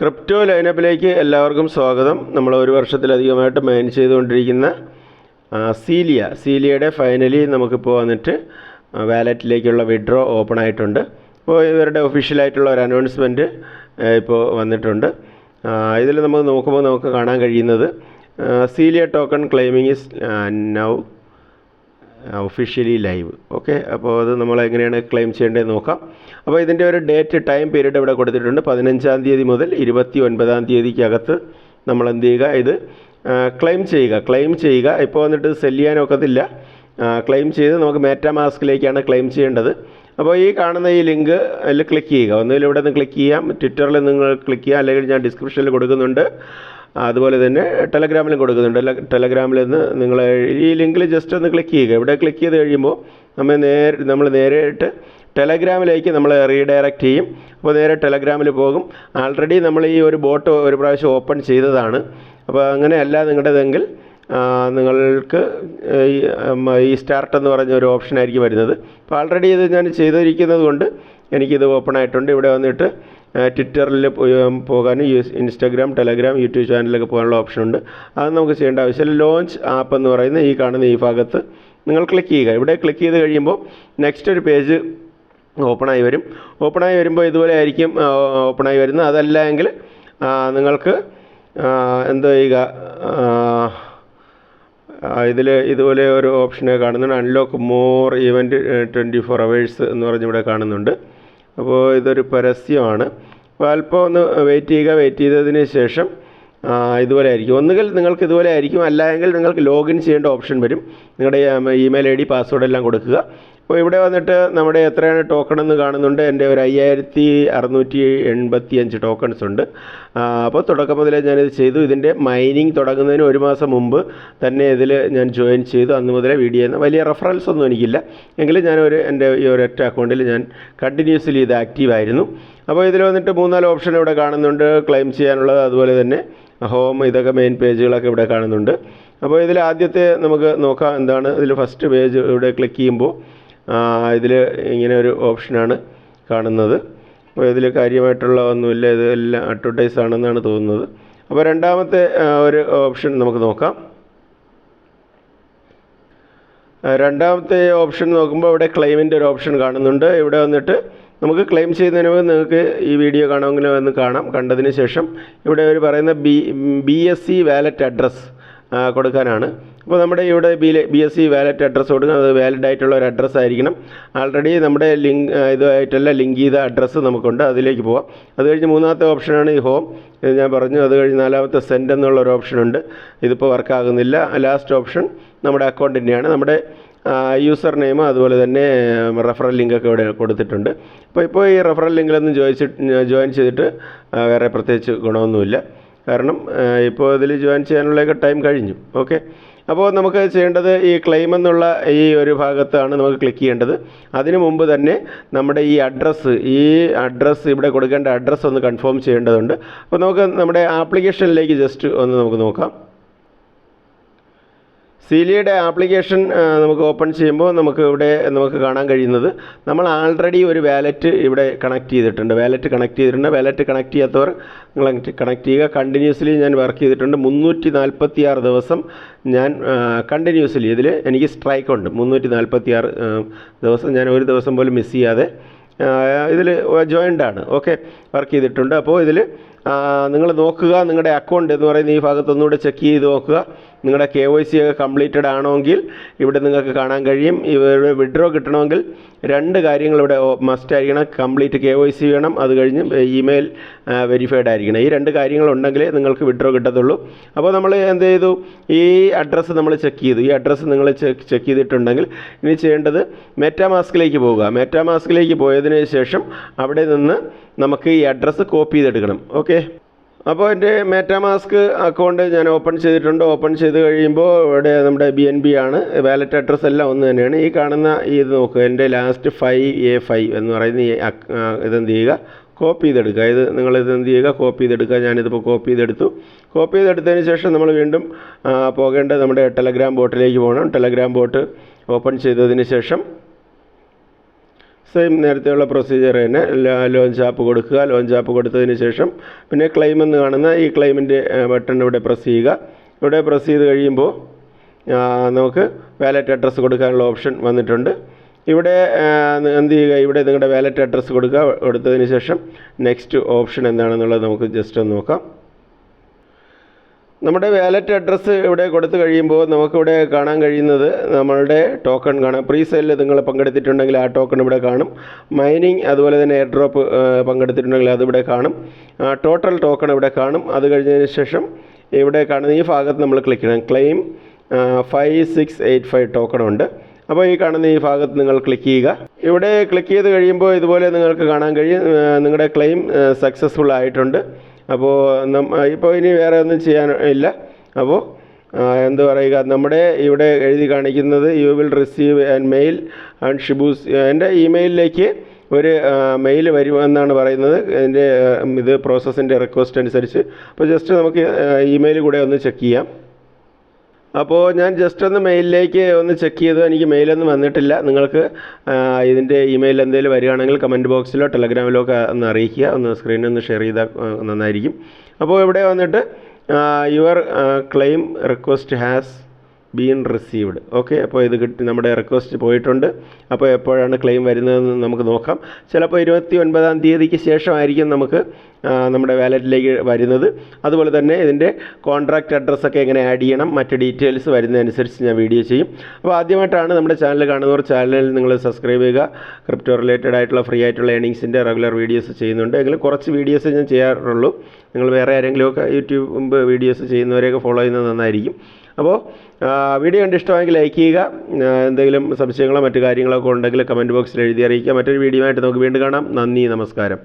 Crypto ലൈനപ്പിലേക്ക് എല്ലാവർക്കും സ്വാഗതം. നമ്മൾ ഒരു വർഷത്തിലധികമായിട്ട് മൈൻ ചെയ്തുകൊണ്ടിരിക്കുന്ന സീലിയ. സീലിയയുടെ ഫൈനലി നമുക്കിപ്പോൾ വന്നിട്ട് വാലറ്റിലേക്കുള്ള വിഡ്രോ ഓപ്പൺ ആയിട്ടുണ്ട് അപ്പോൾ ഇവരുടെ ഒഫീഷ്യലായിട്ടുള്ള ഒരു അനൗൺസ്മെന്റ് ഇപ്പോൾ വന്നിട്ടുണ്ട്. ഇതിൽ നമ്മൾ നോക്കുമ്പോൾ നമുക്ക് കാണാൻ കഴിയുന്നത് Celia token claiming is now officially live okay അപ്പോൾ അത് നമ്മൾ എങ്ങനെയാണ് ക്ലെയിം ചെയ്യേണ്ടതെന്ന് നോക്കാം. അപ്പോൾ ഇതിന്റെ ഒരു ഡേറ്റ് ടൈം പീരീഡ് ഇവിടെ കൊടുത്തിട്ടുണ്ട്. പതിനഞ്ചാം തീയതി മുതൽ ഇരുപത്തി ഒൻപതാം തീയതിക്കകത്ത് നമ്മൾ എന്ത് ചെയ്യുക ഇത് ക്ലെയിം ചെയ്യുക. ക്ലെയിം ചെയ്യുക. ഇപ്പോൾ വന്നിട്ട് സെൽ ചെയ്യാനൊക്കത്തില്ല ക്ലെയിം ചെയ്ത് നമുക്ക് മാസ്കിലേക്കാണ് ക്ലെയിം ചെയ്യേണ്ടത്. അപ്പോൾ ഈ കാണുന്ന ഈ ലിങ്ക് അതിൽ ക്ലിക്ക് ചെയ്യുക. ഒന്നുകിൽ ഇവിടെ നിന്ന് ക്ലിക്ക് ചെയ്യാം. ട്വിറ്ററിൽ നിങ്ങൾ ക്ലിക്ക് ചെയ്യാം അല്ലെങ്കിൽ ഞാൻ ഡിസ്ക്രിപ്ഷനിൽ കൊടുക്കുന്നുണ്ട്. അതുപോലെ തന്നെ ടെലഗ്രാമിലും കൊടുക്കുന്നുണ്ട്. ടെല- ടെലഗ്രാമിൽ നിന്ന് നിങ്ങൾ ഈ ലിങ്കിൽ ജസ്റ്റ് ഒന്ന് ക്ലിക്ക് ചെയ്യുക. ഇവിടെ ക്ലിക്ക് ചെയ്ത് കഴിയുമ്പോൾ നമ്മൾ നേരെ നമ്മൾ നേരിട്ട് ടെലഗ്രാമിലേക്ക് നമ്മൾ റീഡയറക്റ്റ് ചെയ്യും. അപ്പോൾ നേരെ ടെലഗ്രാമിൽ പോകും. ആൾറെഡി നമ്മൾ ഈ ഒരു ബോട്ട് ഒരു പ്രാവശ്യം ഓപ്പൺ ചെയ്തതാണ്. അപ്പോൾ അങ്ങനെയല്ല നിങ്ങളുടേതെങ്കിൽ നിങ്ങൾക്ക് ഈ സ്റ്റാർട്ട് എന്ന് പറഞ്ഞ ഒരു ഓപ്ഷൻ ആയിരിക്കും വരുന്നത്. അപ്പോൾ ആൾറെഡി ഇത് ഞാൻ ചെയ്തിരിക്കുന്നത് കൊണ്ട് എനിക്കിത് ഓപ്പൺ ആയിട്ടുണ്ട്. ഇവിടെ വന്നിട്ട് ട്വിറ്ററിൽ പോകാനും യൂസ് ഇൻസ്റ്റാഗ്രാം ടെലഗ്രാം യൂട്യൂബ് ചാനലിലൊക്കെ പോകാനുള്ള ഓപ്ഷൻ ഉണ്ട്. അത് നമുക്ക് ചെയ്യേണ്ട ആവശ്യമില്ല. ലോഞ്ച് ആപ്പ് എന്ന് പറയുന്ന ഈ കാണുന്ന ഈ ഭാഗത്ത് നിങ്ങൾ ക്ലിക്ക് ചെയ്യുക. ഇവിടെ ക്ലിക്ക് ചെയ്ത് കഴിയുമ്പോൾ നെക്സ്റ്റ് ഒരു പേജ് ഓപ്പണായി വരും. ഓപ്പണായി വരുമ്പോൾ ഇതുപോലെ ആയിരിക്കും ഓപ്പണായി വരുന്നത്. അതല്ല എങ്കിൽ നിങ്ങൾക്ക് എന്താ ചെയ്യുക ഇതിൽ ഇതുപോലെ ഒരു ഓപ്ഷനെ കാണുന്നുണ്ട്. Unlock more event twenty four hours എന്ന് പറഞ്ഞ് ഇവിടെ കാണുന്നുണ്ട്. അപ്പോൾ ഇതൊരു പരസ്യമാണ്. അപ്പോൾ അല്പം ഒന്ന് വെയിറ്റ് ചെയ്യുക വെയിറ്റ് ചെയ്തതിന് ശേഷം ഇതുപോലെ ആയിരിക്കും. ഒന്നുകിൽ നിങ്ങൾക്ക് ഇതുപോലെ ആയിരിക്കും അല്ല എങ്കിൽ നിങ്ങൾക്ക് ലോഗിൻ ചെയ്യേണ്ട ഓപ്ഷൻ വരും. നിങ്ങളുടെ ഇമെയിൽ ഐ ഡി പാസ്വേഡ് എല്ലാം കൊടുക്കുക. അപ്പോൾ ഇവിടെ വന്നിട്ട് നമ്മുടെ എത്രയാണ് ടോക്കൺ എന്ന് കാണുന്നുണ്ട്. എന്റെ ഒരു അയ്യായിരത്തി അറുന്നൂറ്റി എൺപത്തി അഞ്ച് ടോക്കൺസ് ഉണ്ട് അപ്പോൾ തുടക്കം മുതലേ ഞാനിത് ചെയ്തു. ഇതിന്റെ മൈനിങ് തുടങ്ങുന്നതിന് ഒരു മാസം മുമ്പ് തന്നെ ഇതിൽ ഞാൻ ജോയിൻ ചെയ്തു. അന്ന് മുതലേ വീഡിയോ വലിയ റെഫറൻസ് ഒന്നും എനിക്കില്ല. എങ്കിലും ഞാനൊരു എന്റെ ഈ ഒരൊറ്റ അക്കൗണ്ടിൽ ഞാൻ കണ്ടിന്യൂസ്ലി ഇത് ആക്റ്റീവ് ആയിരുന്നു. അപ്പോൾ ഇതിൽ വന്നിട്ട് മൂന്നാൽ ഓപ്ഷൻ ഇവിടെ കാണുന്നുണ്ട്. ക്ലെയിം ചെയ്യാനുള്ളത് അതുപോലെ തന്നെ ഹോം ഇതൊക്കെ മെയിൻ പേജുകളൊക്കെ ഇവിടെ കാണുന്നുണ്ട്. അപ്പോൾ ഇതിൽ ആദ്യത്തെ നമുക്ക് നോക്കാം എന്താണ്. ഇതിൽ ഫസ്റ്റ് പേജ് ഇവിടെ ക്ലിക്ക് ചെയ്യുമ്പോൾ ഇതിൽ ഇങ്ങനെ ഒരു ഓപ്ഷനാണ് കാണുന്നത്. അപ്പോൾ ഇതിൽ കാര്യമായിട്ടുള്ള ഒന്നുമില്ല. ഇത് എല്ലാം അഡ്വർടൈസ് ആണെന്നാണ് തോന്നുന്നത്. അപ്പോൾ രണ്ടാമത്തെ ഒരു ഓപ്ഷൻ നമുക്ക് നോക്കാം. രണ്ടാമത്തെ ഓപ്ഷൻ നോക്കുമ്പോൾ ഇവിടെ ക്ലെയിമിന്റെ ഒരു ഓപ്ഷൻ കാണുന്നുണ്ട്. ഇവിടെ വന്നിട്ട് നമുക്ക് ക്ലെയിം ചെയ്യുന്നതിന് മുമ്പ് നിങ്ങൾക്ക് ഈ വീഡിയോ കാണുമെങ്കിൽ വന്ന് കാണാം. കണ്ടതിന് ശേഷം ഇവിടെ ഒരു പറയുന്ന B B S C wallet address കൊടുക്കാനാണ്. അപ്പോൾ നമ്മുടെ ഇവിടെ B B S C wallet address കൊടുക്കുന്നത് അത് വാലിഡ് ആയിട്ടുള്ള ഒരു അഡ്രസ്സ് ആയിരിക്കണം. ആൾറെഡി നമ്മുടെ ലിങ്ക് ഇതുമായിട്ടുള്ള ലിങ്ക് ചെയ്ത അഡ്രസ്സ് നമുക്കുണ്ട്. അതിലേക്ക് പോവാം. അത് കഴിഞ്ഞ് മൂന്നാമത്തെ ഓപ്ഷനാണ് ഈ ഹോം ഞാൻ പറഞ്ഞു അത് കഴിഞ്ഞ് നാലാമത്തെ സെൻഡ് എന്നുള്ള ഒരു ഓപ്ഷൻ ഓപ്ഷനുണ്ട് ഇതിപ്പോൾ വർക്കാകുന്നില്ല ലാസ്റ്റ് ഓപ്ഷൻ നമ്മുടെ അക്കൗണ്ടിന്റെയാണ് നമ്മുടെ യൂസർ നെയിം അതുപോലെ തന്നെ റെഫറൽ ലിങ്കൊക്കെ ഇവിടെ കൊടുത്തിട്ടുണ്ട്. അപ്പോൾ ഇപ്പോൾ ഈ റെഫറൽ ലിങ്കിലൊന്നും ജോയിച്ച് ജോയിൻ ചെയ്തിട്ട് വേറെ പ്രത്യേകിച്ച് ഗുണമൊന്നുമില്ല. കാരണം ഇപ്പോൾ ഇതിൽ ജോയിൻ ചെയ്യാനുള്ളതൊക്കെ ടൈം കഴിഞ്ഞു. ഓക്കെ അപ്പോൾ നമുക്ക് ചെയ്യേണ്ടത് ഈ ക്ലെയിം എന്നുള്ള ഈ ഒരു ഭാഗത്താണ് നമുക്ക് ക്ലിക്ക് ചെയ്യേണ്ടത്. അതിനു മുമ്പ് തന്നെ നമ്മുടെ ഈ അഡ്രസ്സ് ഈ അഡ്രസ്സ് ഇവിടെ കൊടുക്കേണ്ട അഡ്രസ്സ് ഒന്ന് കൺഫേം ചെയ്യേണ്ടതുണ്ട്. അപ്പോൾ നമുക്ക് നമ്മുടെ ആപ്ലിക്കേഷനിലേക്ക് ജസ്റ്റ് ഒന്ന് നമുക്ക് നോക്കാം. സീലിയുടെ ആപ്ലിക്കേഷൻ നമുക്ക് ഓപ്പൺ ചെയ്യുമ്പോൾ നമുക്ക് ഇവിടെ നമുക്ക് കാണാൻ കഴിയുന്നത് നമ്മൾ ആൾറെഡി ഒരു വാലറ്റ് ഇവിടെ കണക്ട് ചെയ്തിട്ടുണ്ട്. വാലറ്റ് കണക്ട് ചെയ്തിട്ടുണ്ട്. വാലറ്റ് കണക്ട് ചെയ്യാത്തവർ നിങ്ങൾ കണക്ട് ചെയ്യുക. കണ്ടിന്യൂസ്ലി ഞാൻ വർക്ക് ചെയ്തിട്ടുണ്ട്. മുന്നൂറ്റി നാൽപ്പത്തി ആറ് ദിവസം ഞാൻ കണ്ടിന്യൂസ്ലി ഇതിൽ എനിക്ക് സ്ട്രൈക്ക് ഉണ്ട്. മുന്നൂറ്റി നാൽപ്പത്തി ആറ് ദിവസം ഞാൻ ഒരു ദിവസം പോലും മിസ് ചെയ്യാതെ ഇതിൽ ജോയിന്റ് ആണ്. ഓക്കെ വർക്ക് ചെയ്തിട്ടുണ്ട്. അപ്പോൾ ഇതിൽ നിങ്ങൾ നോക്കുക നിങ്ങളുടെ അക്കൗണ്ട് എന്ന് പറയുന്ന ഈ ഭാഗത്ത് ഒന്നുകൂടെ ചെക്ക് ചെയ്ത് നോക്കുക. നിങ്ങളുടെ കെ വൈ സി ഒക്കെ കംപ്ലീറ്റഡ് ആണെങ്കിൽ ഇവിടെ നിങ്ങൾക്ക് കാണാൻ കഴിയും. ഇവരുടെ വിഡ്രോ കിട്ടണമെങ്കിൽ രണ്ട് കാര്യങ്ങൾ ഇവിടെ മസ്റ്റ് ആയിരിക്കണം. കംപ്ലീറ്റ് കെ വൈ സി വേണം അത് കഴിഞ്ഞ് ഇമെയിൽ വെരിഫൈഡ് ആയിരിക്കണം. ഈ രണ്ട് കാര്യങ്ങൾ ഉണ്ടെങ്കിലേ നിങ്ങൾക്ക് വിഡ്രോ കിട്ടത്തുള്ളൂ. അപ്പോൾ നമ്മൾ എന്ത് ചെയ്തു? ഈ അഡ്രസ്സ് നമ്മൾ ചെക്ക് ചെയ്തു. ഈ അഡ്രസ്സ് നിങ്ങൾ ചെക്ക് ചെക്ക് ചെയ്തിട്ടുണ്ടെങ്കിൽ ഇനി ചെയ്യേണ്ടത് മെറ്റാമാസ്കിലേക്ക് പോവുക. മെറ്റാമാസ്കിലേക്ക് പോയതിന് ശേഷം അവിടെ നിന്ന് നമുക്ക് ഈ അഡ്രസ്സ് കോപ്പി ചെയ്തെടുക്കണം. ഓക്കെ അപ്പോൾ എന്റെ മെറ്റാമാസ്ക് അക്കൗണ്ട് ഞാൻ ഓപ്പൺ ചെയ്തിട്ടുണ്ട്. ഓപ്പൺ ചെയ്ത് കഴിയുമ്പോൾ ഇവിടെ നമ്മുടെ ബി എൻ ബി ആണ്. വാലറ്റ് അഡ്രസ്സ് എല്ലാം ഒന്ന് തന്നെയാണ്. ഈ കാണുന്ന ഈ ഇത് നോക്കുക എന്റെ ലാസ്റ്റ് ഫൈവ് എ ഫൈവ് എന്ന് പറയുന്ന ഈ ഇതെന്ത് ചെയ്യുക? കോപ്പി ചെയ്തെടുക്കുക. ഇത് നിങ്ങൾ ഇത് എന്ത് ചെയ്യുക? കോപ്പി ചെയ്തെടുക്കുക. ഞാനിതിപ്പോൾ കോപ്പി ചെയ്തെടുത്തു. കോപ്പി ചെയ്തെടുത്തതിന് ശേഷം നമ്മൾ വീണ്ടും പോകേണ്ടത് നമ്മുടെ ടെലഗ്രാം ബോട്ടിലേക്ക് പോകണം. ടെലഗ്രാം ബോട്ട് ഓപ്പൺ ചെയ്തതിന് ശേഷം സെയിം നേരത്തെയുള്ള പ്രൊസീജിയർ തന്നെ. ലോൺ ചാപ്പ് കൊടുക്കുക. ലോൺ ചാപ്പ് കൊടുത്തതിന് ശേഷം പിന്നെ ക്ലെയിം എന്ന് കാണുന്ന ഈ ക്ലെയിമിന്റെ ബട്ടൺ ഇവിടെ പ്രസ് ചെയ്യുക. ഇവിടെ പ്രസ് ചെയ്ത് കഴിയുമ്പോൾ നമുക്ക് വാലറ്റ് അഡ്രസ്സ് കൊടുക്കാനുള്ള ഓപ്ഷൻ വന്നിട്ടുണ്ട്. ഇവിടെ എന്ത് ചെയ്യുക? ഇവിടെ നിങ്ങളുടെ വാലറ്റ് അഡ്രസ്സ് കൊടുക്കുക. കൊടുത്തതിന് ശേഷം നെക്സ്റ്റ് ഓപ്ഷൻ എന്താണെന്നുള്ളത് നമുക്ക് ജസ്റ്റ് ഒന്ന് നോക്കാം. നമ്മുടെ വാലറ്റ് അഡ്രസ്സ് ഇവിടെ കൊടുത്തു കഴിയുമ്പോൾ നമുക്കിവിടെ കാണാൻ കഴിയുന്നത് നമ്മളുടെ ടോക്കൺ കാണാം. പ്രീ സെല്ലിൽ നിങ്ങൾ പങ്കെടുത്തിട്ടുണ്ടെങ്കിൽ ആ ടോക്കൺ ഇവിടെ കാണും. മൈനിങ് അതുപോലെ തന്നെ എയർ ഡ്രോപ്പ് പങ്കെടുത്തിട്ടുണ്ടെങ്കിൽ അതിവിടെ കാണും. ടോട്ടൽ ടോക്കൺ ഇവിടെ കാണും. അത് കഴിഞ്ഞതിന് ശേഷം ഇവിടെ കാണുന്ന ഈ ഭാഗത്ത് നമ്മൾ ക്ലിക്ക് ചെയ്യണം. Claim five six eight five token ഉണ്ട്. അപ്പോൾ ഈ കാണുന്ന ഈ ഭാഗത്ത് നിങ്ങൾ ക്ലിക്ക് ചെയ്യുക. ഇവിടെ ക്ലിക്ക് ചെയ്ത് കഴിയുമ്പോൾ ഇതുപോലെ നിങ്ങൾക്ക് കാണാൻ കഴിയും. നിങ്ങളുടെ ക്ലെയിം സക്സസ്ഫുൾ ആയിട്ടുണ്ട്. അപ്പോൾ ഇപ്പോൾ ഇനി വേറെ ഒന്നും ചെയ്യാൻ ഇല്ല. അപ്പോൾ എന്ത് പറയുക നമ്മുടെ ഇവിടെ എഴുതി കാണിക്കുന്നത് you will receive and mail and Shibus എന്റെ ഇമെയിലിലേക്ക് ഒരു മെയിൽ വരുമെന്നാണ് പറയുന്നത്. എന്റെ ഇത് പ്രോസസ്സിന്റെ റിക്വസ്റ്റ് അനുസരിച്ച്. അപ്പോൾ ജസ്റ്റ് നമുക്ക് ഇമെയിൽ കൂടെ ഒന്ന് ചെക്ക് ചെയ്യാം. അപ്പോൾ ഞാൻ ജസ്റ്റ് ഒന്ന് മെയിലിലേക്ക് ഒന്ന് ചെക്ക് ചെയ്തു. എനിക്ക് മെയിലൊന്നും വന്നിട്ടില്ല. നിങ്ങൾക്ക് ഇതിന്റെ ഇമെയിൽ എന്തെങ്കിലും വരികയാണെങ്കിൽ കമന്റ് ബോക്സിലോ ടെലഗ്രാമിലോ ഒക്കെ ഒന്ന് അറിയിക്കുക. ഒന്ന് സ്ക്രീനിൽ ഒന്ന് ഷെയർ ചെയ്താൽ നന്നായിരിക്കും. അപ്പോൾ ഇവിടെ വന്നിട്ട് your claim request has been received okay അപ്പോൾ ഇത് കിട്ടി നമ്മുടെ റിക്വസ്റ്റ് പോയിട്ടുണ്ട്. അപ്പോൾ എപ്പോഴാണ് ക്ലെയിം വരുന്നതെന്ന് നമുക്ക് നോക്കാം. ചിലപ്പോൾ ഇരുപത്തി ഒൻപതാം തീയതിക്ക് ശേഷമായിരിക്കും നമുക്ക് നമ്മുടെ വാലറ്റിലേക്ക് വരുന്നത്. അതുപോലെ തന്നെ ഇതിന്റെ കോൺട്രാക്റ്റ് അഡ്രസ്സൊക്കെ എങ്ങനെ ആഡ് ചെയ്യണം മറ്റ് ഡീറ്റെയിൽസ് വരുന്നതനുസരിച്ച് ഞാൻ വീഡിയോ ചെയ്യും. അപ്പോൾ ആദ്യമായിട്ടാണ് നമ്മുടെ ചാനൽ കാണുന്നവർ ചാനലിൽ നിങ്ങൾ സബ്സ്ക്രൈബ് ചെയ്യുക. ക്രിപ്റ്റോ റിലേറ്റഡ് ആയിട്ടുള്ള ഫ്രീ ആയിട്ടുള്ള ഏണിങ്സിന്റെ റെഗുലർ വീഡിയോസ് ചെയ്യുന്നുണ്ട്. എങ്കിലും കുറച്ച് വീഡിയോസ് ഞാൻ ചെയ്യാറുള്ളൂ. നിങ്ങൾ വേറെ ആരെങ്കിലുമൊക്കെ യൂട്യൂബ് വീഡിയോസ് ചെയ്യുന്നവരെയൊക്കെ ഫോളോ ചെയ്യുന്നത് നന്നായിരിക്കും. അപ്പോൾ വീഡിയോ കണ്ട് ഇഷ്ടമായെങ്കിൽ ലൈക്ക് ചെയ്യുക. എന്തെങ്കിലും സംശയങ്ങളോ മറ്റു കാര്യങ്ങളൊക്കെ ഉണ്ടെങ്കിൽ കമന്റ് ബോക്സിൽ എഴുതി അറിയിക്കുക. മറ്റൊരു വീഡിയോ ആയിട്ട് നമുക്ക് വീണ്ടും കാണാം. നന്ദി നമസ്കാരം.